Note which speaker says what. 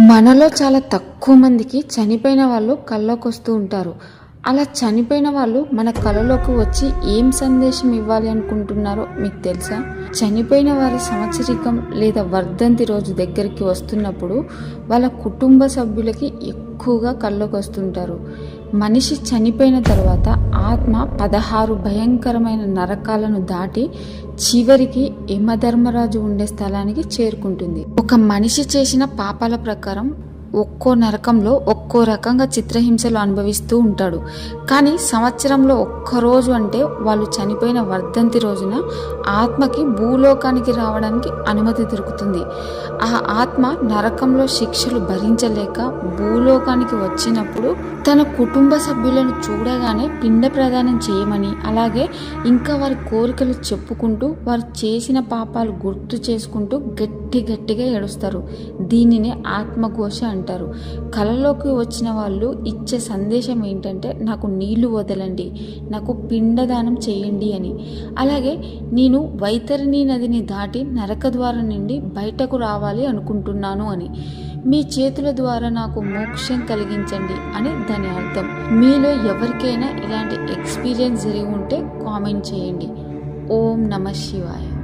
Speaker 1: మనలో చాలా తక్కువ మందికి చనిపోయిన వాళ్ళు కల్లోకి వస్తూ ఉంటారు. అలా చనిపోయిన వాళ్ళు మన కళలోకి వచ్చి ఏం సందేశం ఇవ్వాలి అనుకుంటున్నారో మీకు తెలుసా? చనిపోయిన వారి సంవత్సరికం లేదా వర్ధంతి రోజు దగ్గరికి వస్తున్నప్పుడు వాళ్ళ కుటుంబ సభ్యులకి ఎక్కువగా కల్లోకి వస్తుంటారు. మనిషి చనిపోయిన తర్వాత ఆత్మ పదహారు భయంకరమైన నరకాలను దాటి చివరికి యమధర్మరాజు ఉండే స్థలానికి చేరుకుంటుంది. ఒక మనిషి చేసిన పాపాల ప్రకారం ఒక్కో నరకంలో ఒక్కో రకంగా చిత్రహింసలు అనుభవిస్తూ ఉంటాడు. కానీ సంవత్సరంలో ఒక్కరోజు అంటే వాళ్ళు చనిపోయిన వర్ధంతి రోజున ఆత్మకి భూలోకానికి రావడానికి అనుమతి దొరుకుతుంది. ఆ ఆత్మ నరకంలో శిక్షలు భరించలేక భూలోకానికి వచ్చినప్పుడు తన కుటుంబ సభ్యులను చూడగానే పిండ ప్రదానం చేయమని అలాగే ఇంకా వారి కోరికలు చెప్పుకుంటూ వారు చేసిన పాపాలు గుర్తు చేసుకుంటూ గట్టి గట్టిగా ఏడుస్తారు. దీనినే ఆత్మఘోష అంటారు. కళలోకి వచ్చిన వాళ్ళు ఇచ్చే సందేశం ఏంటంటే నాకు నీళ్ళు వదలండి నాకు పిండదానం చేయండి అని. అలాగే నేను వైతరిణి నదిని దాటి నరక ద్వారం నుండి బయటకు రావాలి అనుకుంటున్నాను అని. మీ చేతుల ద్వారా నాకు మోక్షం కలిగించండి అని దాని అర్థం. మీలో ఎవరికైనా ఇలాంటి ఎక్స్పీరియన్స్ జరిగి ఉంటే కామెంట్ చేయండి. ఓం నమ శివాయ.